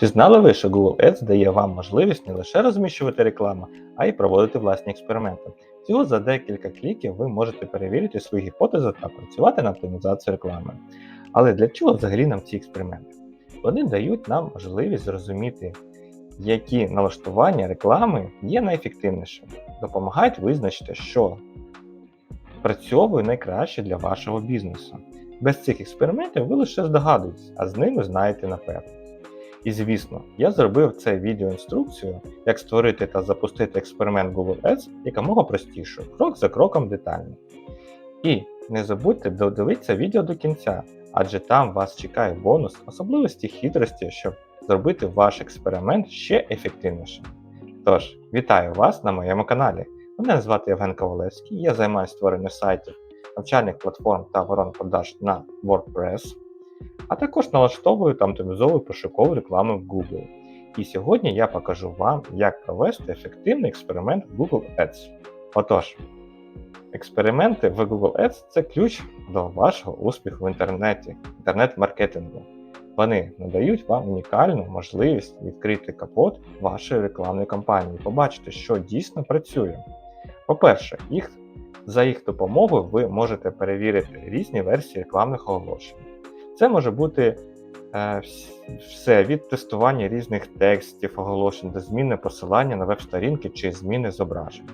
Чи знали ви, що Google Ads дає вам можливість не лише розміщувати рекламу, а й проводити власні експерименти? Всього за декілька кліків ви можете перевірити свої гіпотези та працювати над оптимізацією реклами. Але для чого взагалі нам ці експерименти? Вони дають нам можливість зрозуміти, які налаштування реклами є найефективнішими, допомагають визначити, що працьовує найкраще для вашого бізнесу. Без цих експериментів ви лише здогадуєтесь, а з ними знаєте напевно. І звісно, я зробив це відеоінструкцію, як створити та запустити експеримент Google Ads якомога простіше, крок за кроком детально. І не забудьте додивитися відео до кінця, адже там вас чекає бонус особливості хитрості, щоб зробити ваш експеримент ще ефективнішим. Тож, вітаю вас на моєму каналі. Мене звати Євген Ковалевський, я займаюся створенням сайтів, навчальних платформ та ворон продаж на WordPress, а також налаштовую та оптимізовую пошукову рекламу в Google. І сьогодні я покажу вам, як провести ефективний експеримент в Google Ads. Отож, експерименти в Google Ads це ключ до вашого успіху в інтернеті, інтернет-маркетингу. Вони надають вам унікальну можливість відкрити капот вашої рекламної кампанії, побачити, що дійсно працює. По-перше, їх, за їх допомогою ви можете перевірити різні версії рекламних оголошень. Це може бути е, все від тестування різних текстів, оголошень до зміни посилання на веб-сторінки чи зміни зображень.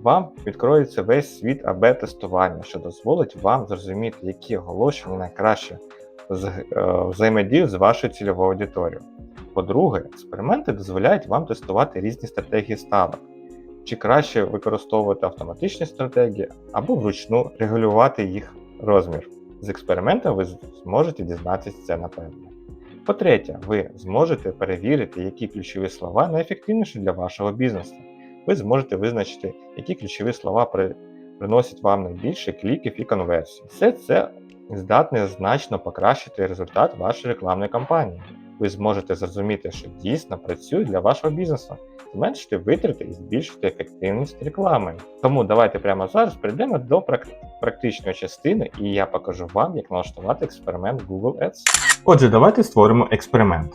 Вам відкроється весь світ АБ-тестування, що дозволить вам зрозуміти, які оголошення найкраще взаємодіють з вашою цільовою аудиторією. По-друге, експерименти дозволяють вам тестувати різні стратегії ставок, чи краще використовувати автоматичні стратегії або вручну регулювати їх розмір. З експериментом ви зможете дізнатися це напевно. По-третє, ви зможете перевірити, які ключові слова найефективніші для вашого бізнесу. Ви зможете визначити, які ключові слова при... приносять вам найбільше кліків і конверсій. Все це здатне значно покращити результат вашої рекламної кампанії. Ви зможете зрозуміти, що дійсно працює для вашого бізнесу, зменшити витрати і збільшити ефективність реклами. Тому давайте прямо зараз перейдемо до практичної частини, і я покажу вам, як налаштувати експеримент Google Ads. Отже, давайте створимо експеримент.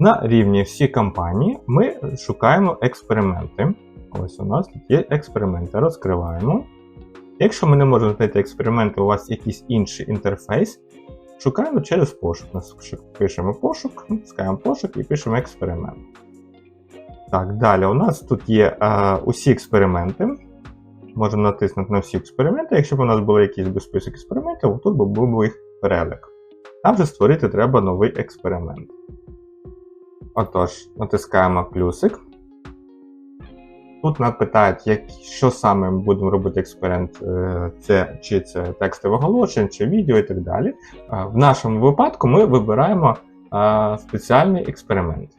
На рівні всі компанії ми шукаємо експерименти. Ось у нас тут є експерименти. Розкриваємо. Якщо ми не можемо знайти експерименти, у вас якийсь інший інтерфейс, шукаємо через пошук. Пишемо пошук, натискаємо пошук і пишемо експеримент. Так, далі у нас тут є а, усі експерименти. Можемо натиснути на всі експерименти. Якщо б у нас були якісь список експериментів, тут би був їх перелік. Нам вже створити треба новий експеримент. Отож, натискаємо плюсик. Тут нас питають, як, що саме ми будемо робити експеримент, е, це, чи це текстове оголошення, чи відео і так далі. Е, в нашому випадку ми вибираємо е, спеціальний експеримент.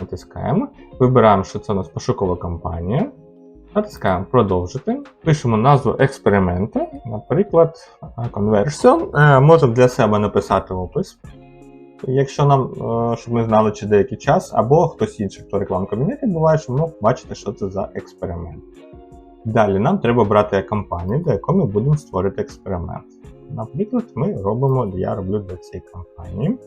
Натискаємо, вибираємо, що це у нас пошукова кампанія. Натискаємо продовжити. Пишемо назву експерименту, наприклад, Conversion. Можемо для себе написати опис. Якщо нам, щоб ми знали, чи деякий час, або хтось інший, хто рекламу кабінеті буває, щоб ми бачити, що це за експеримент. Далі нам треба брати кампанію, до якої ми будемо створити експеримент. Наприклад, ми робимо, я роблю для цієї кампанії.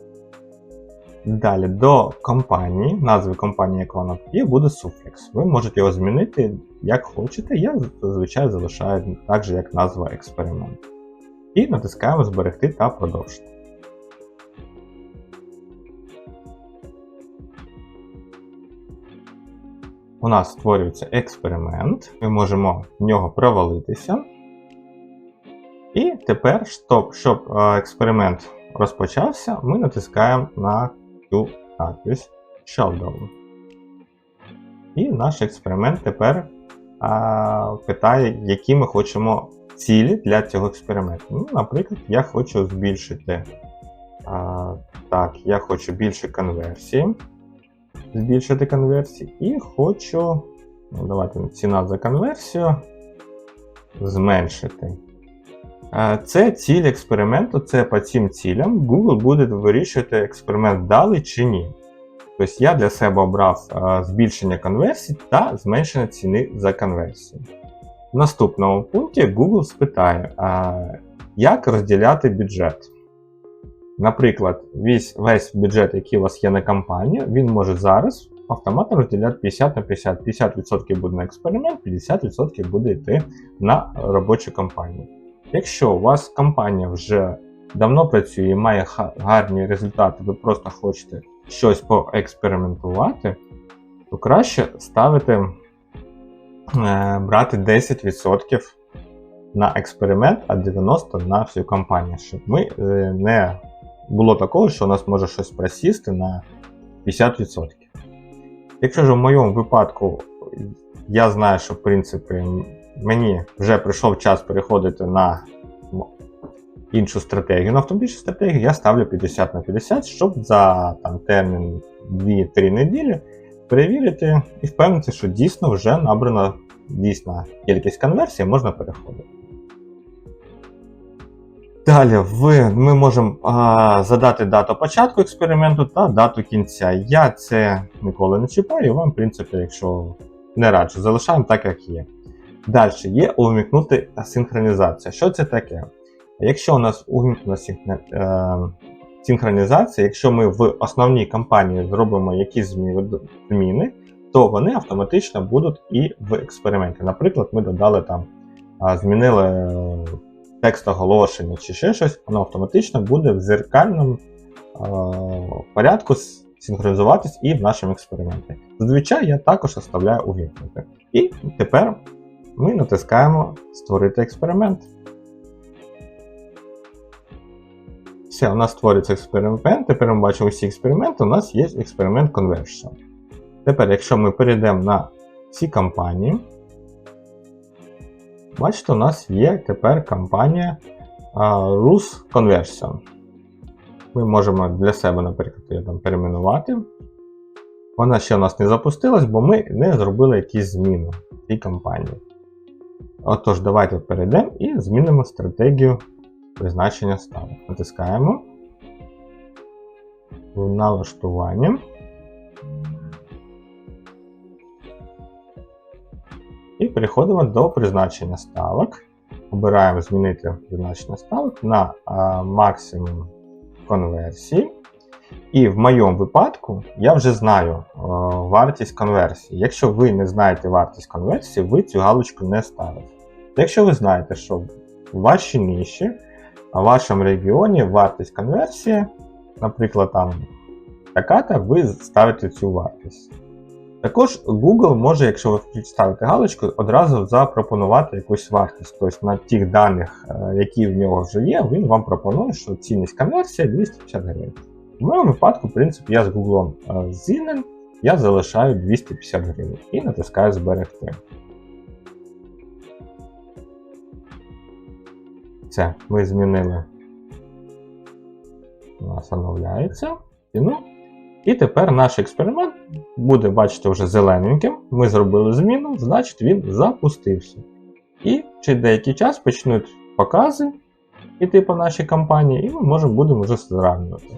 Далі до компанії, назви компанії, як вона є, буде суфікс. Ви можете його змінити як хочете. Я зазвичай залишаю так же, як назва експерименту. І натискаємо Зберегти та продовжити. У нас створюється експеримент, ми можемо в нього провалитися. І тепер, щоб, щоб експеримент розпочався, ми натискаємо на цю надпись Showdown. І наш експеримент тепер а, питає, які ми хочемо цілі для цього експерименту. Ну, Наприклад, я хочу збільшити. А, Так, я хочу більше конверсії збільшити конверсії. І хочу, ну, давайте ціна за конверсію зменшити. Це ціль експерименту, це по цим цілям Google буде вирішувати, експеримент дали чи ні. Тобто я для себе обрав збільшення конверсій та зменшення ціни за конверсію. В наступному пункті Google спитає, як розділяти бюджет. Наприклад, весь, весь бюджет, який у вас є на кампанію, він може зараз автоматом розділяти 50 на 50. 50% буде на експеримент, 50% буде йти на робочу кампанію. Якщо у вас кампанія вже давно працює і має гарні результати, ви просто хочете щось поекспериментувати, то краще ставити, е, брати 10% на експеримент, а 90% на всю кампанію, щоб ми е, не було такого, що у нас може щось просісти на 50%. Якщо ж в моєму випадку я знаю, що в принципі мені вже прийшов час переходити на іншу стратегію, на автоматичну стратегію, я ставлю 50 на 50, щоб за там, термін 2-3 неділі перевірити і впевнитися, що дійсно вже набрана дійсна кількість конверсій, можна переходити. Далі ви, ми можемо а, задати дату початку експерименту та дату кінця. Я це ніколи не чіпаю, вам, в принципі, якщо не раджу, залишаємо так, як є. Далі є увімкнути синхронізація. Що це таке? Якщо у нас увімкнена е, синхронізація, якщо ми в основній кампанії зробимо якісь зміни, то вони автоматично будуть і в експерименті. Наприклад, ми додали там, змінили текст оголошення чи ще щось, воно автоматично буде в зеркальному е, порядку синхронізуватись і в нашому експерименті. Зазвичай я також оставляю увімкнути. І тепер ми натискаємо Створити експеримент. Все, у нас створюється експеримент. Тепер ми бачимо всі експерименти. У нас є експеримент Conversion. Тепер, якщо ми перейдемо на ці кампанії, бачите, у нас є тепер кампанія Rus Conversion. Ми можемо для себе, наприклад, її там перейменувати. Вона ще у нас не запустилась, бо ми не зробили якісь зміни в цій кампанії. Отож, давайте перейдемо і змінимо стратегію призначення ставок. Натискаємо в налаштування. І переходимо до призначення ставок. Обираємо змінити призначення ставок на а, максимум конверсії. І в моєму випадку я вже знаю е, вартість конверсії. Якщо ви не знаєте вартість конверсії, ви цю галочку не ставите. Якщо ви знаєте, що в вашій ніші, в вашому регіоні вартість конверсії, наприклад, там така-то, ви ставите цю вартість. Також Google може, якщо ви ставите галочку, одразу запропонувати якусь вартість. Тобто на тих даних, е, які в нього вже є, він вам пропонує, що цінність конверсії 250 гривень. В моєму випадку, в принципі, я з Google е, згіднен, я залишаю 250 гривень і натискаю зберегти. Це ми змінили. У нас оновляється. ціну. І тепер наш експеримент буде, бачите, вже зелененьким. Ми зробили зміну, значить він запустився. І через деякий час почнуть покази іти по нашій компанії, і ми можемо будемо вже зрівнювати.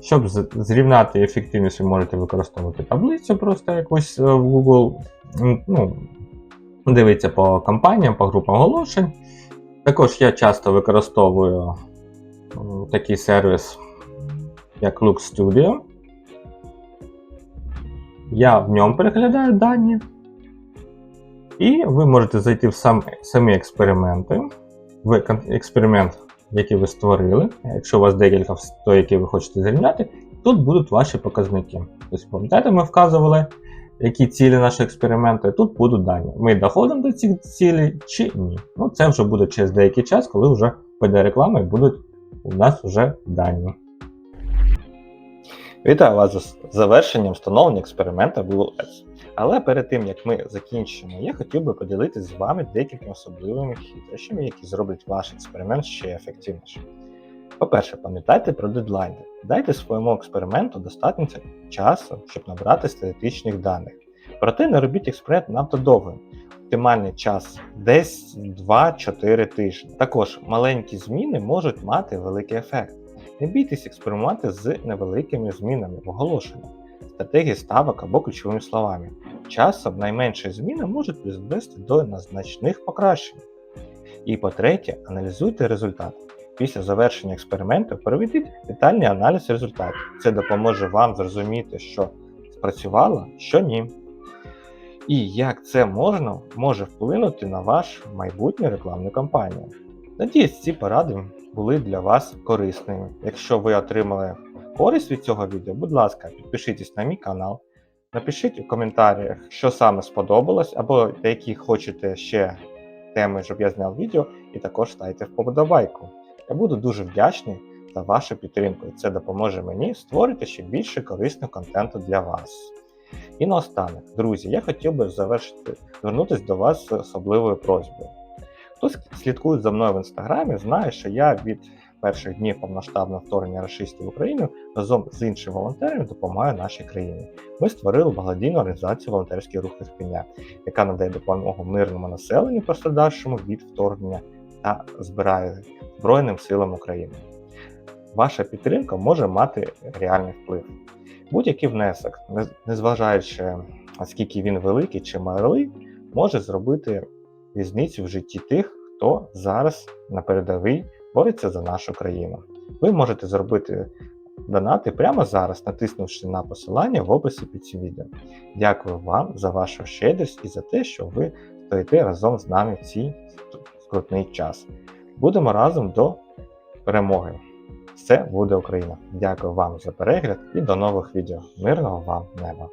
Щоб зрівняти ефективність, ви можете використовувати таблицю просто якусь е, в Google. Ну, дивіться по компаніям, по групам оголошень. Також я часто використовую такий сервіс, як Lux Studio. Я в ньому переглядаю дані. І ви можете зайти в сам, самі експерименти, в експеримент, який ви створили. Якщо у вас декілька, той, який ви хочете зрівняти, тут будуть ваші показники. Тобто, пам'ятаєте, ми вказували, які цілі нашого експерименту, і тут будуть дані. Ми доходимо до цих цілей чи ні. Ну, це вже буде через деякий час, коли вже піде реклама і будуть у нас вже дані. Вітаю вас з завершенням встановлення експеримента Google Ads. Але перед тим як ми закінчимо, я хотів би поділитися з вами декількома особливими хитрощами, які зроблять ваш експеримент ще ефективнішим. По-перше, пам'ятайте про дедлайни. Дайте своєму експерименту достатньо часу, щоб набрати статистичних даних. Проте не робіть експеримент надто довгим. Оптимальний час десь 2-4 тижні. Також маленькі зміни можуть мати великий ефект. Не бійтесь експериментувати з невеликими змінами в оголошенні, стратегії ставок або ключовими словами. Часом найменші зміни можуть призвести до значних покращень. І по-третє, аналізуйте результат. після завершення експерименту проведіть детальний аналіз результатів. Це допоможе вам зрозуміти, що спрацювало, що ні. І як це можна може вплинути на вашу майбутню рекламну кампанію. Надіюсь, ці поради були для вас корисними. Якщо ви отримали користь від цього відео, будь ласка, підпишіться на мій канал, напишіть у коментарях, що саме сподобалось, або які хочете ще теми, щоб я зняв відео, і також ставте вподобайку. Я буду дуже вдячний за вашу підтримку, і це допоможе мені створити ще більше корисного контенту для вас. І наостанок, друзі, я хотів би завершити, звернутися до вас з особливою просьбою. Хто слідкує за мною в інстаграмі, знає, що я від перших днів повноштабного вторгнення рашистів в Україну разом з іншими волонтерами допомагаю нашій країні. Ми створили благодійну організацію Волонтерський рух Ірпеня, яка надає допомогу мирному населенню пострадавшому від вторгнення та збирає Збройним силам України. Ваша підтримка може мати реальний вплив. Будь-який внесок, не- незважаючи наскільки він великий чи малий, може зробити різницю в житті тих, хто зараз на передовій бореться за нашу країну. Ви можете зробити донати прямо зараз, натиснувши на посилання в описі під цим відео. Дякую вам за вашу щедрість і за те, що ви стоїте разом з нами в цей скрутний час. Будемо разом до перемоги. Все буде Україна. Дякую вам за перегляд і до нових відео. Мирного вам неба!